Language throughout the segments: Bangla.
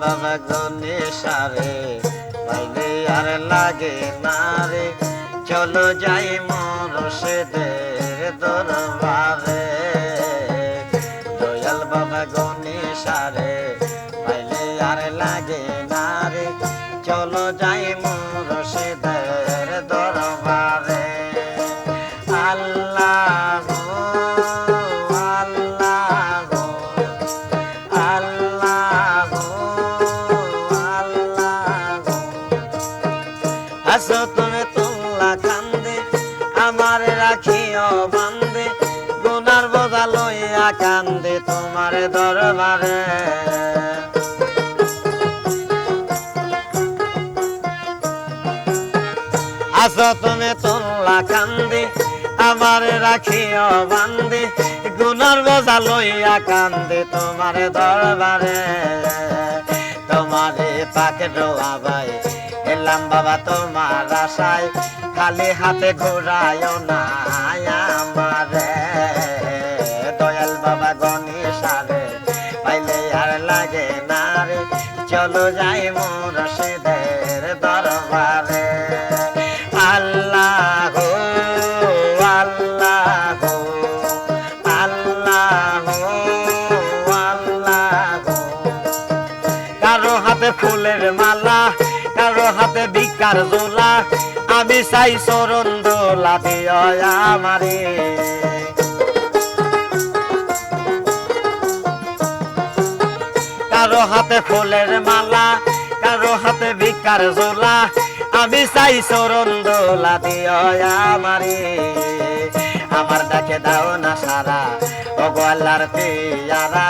বাবা সারে পাইলে আর লাগে না রে। চলো যাই মরশেদের দরবারে। দয়াল বাবা সারে পাইলে আর লাগে রাখিও গুনার বোঝা লইয়া কান্দে তোমার দরবারে। আসো তুমি তোলা কান্দে, আমার রাখিও বান্দে, গুনার বোঝা লইয়া কান্দে তোমার দরবারে। তোমারে পাকে ডোয়াবাই এলাম বাবা, তোমার আশায় খালি হাতে ঘুরায় না আমারে। দয়াল বাবা গণেশারে, পাইলে আর লাগে না রে। চলো যাই মোর সেদের দরবারে। আল্লাহ আল্লাহ আল্লাহ আল্লাহ। কারও হাতে ফুলের মালা কারও হাতে বিকার দোলা আমি চাই চরণ দোলা দিয় আমারে। কারও হাতে ফুলের মালা, কারও হাতে বিকার জোলা আমি চাই চরণ দোলা দিয় আমারে। আমার ডাকে দাও না সারা ও গোয়ালার পিয়ারা।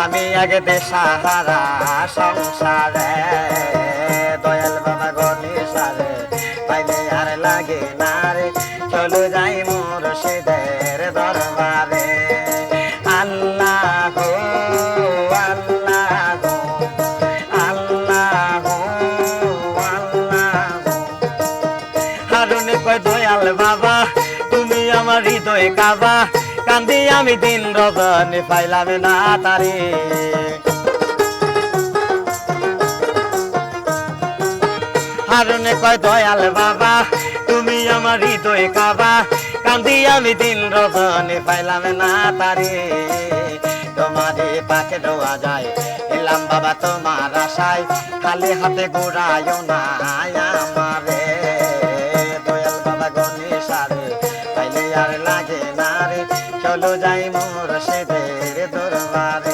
আমি আগে দেশাহারা সংসারে। চলো যাই মোর সেদের দরবারে আল্লাহ। আল্লাহ কয়, দয়াল বাবা, তুমি আমার হৃদয় কাবা। কান্দি আমি দিন রজনী পাইলাম না তারে। হারুনে কয়, দয়াল বাবা, তুমি আমার হৃদয় কাবা। কান্দি আমি দিন রজনে, পাইলাম না তারে। তোমারে পাকে ডোয়া যায়, এলাম বাবা তোমার আশায়। খালি হাতে আমারে। দয়াল বাবা আর লাগে না রে। চলো যাই মোর সেদের দরবারে।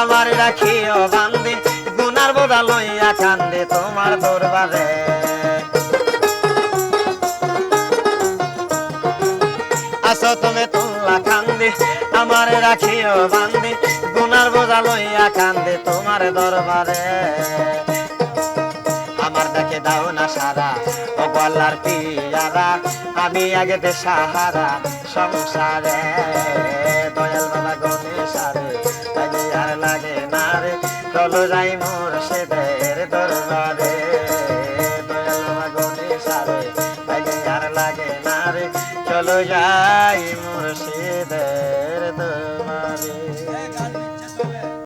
আমার রাখিও বান্দি, গুনার বোধা লইয়া কান্দে তোমার দরবারে। আসো তুমি তোলা কান্দি, আমার রাখিও বান্দি, গুনার বোঝা লইয়া কান্দে তোমার দরবারে। আমার দেখে দাও না সারা, ও গলার পিয়ারা, আমি আগে দে সাহারা সংসারে। লাগে না রে চলো যাই মোর সেদের দরবারে। লাগে না রে। চলো যাই মোর সেদের দরবারে